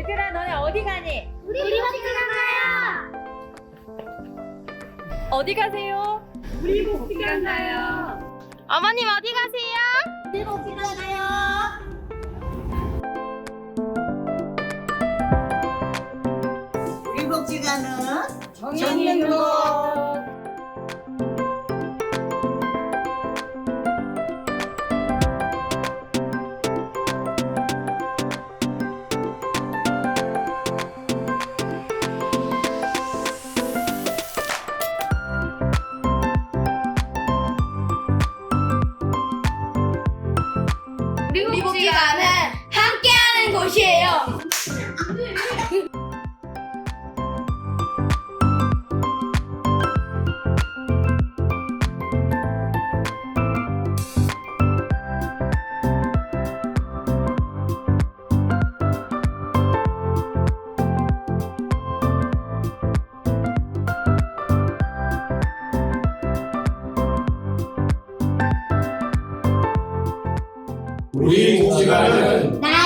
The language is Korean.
얘들아 너네 어디 가니? 우리 복지 가나요? 어디 가세요? 우리 복지 가나요? 어머님 어디 가세요? 우리 복지 가나요? 우리 복지관은 정이 있 우리 나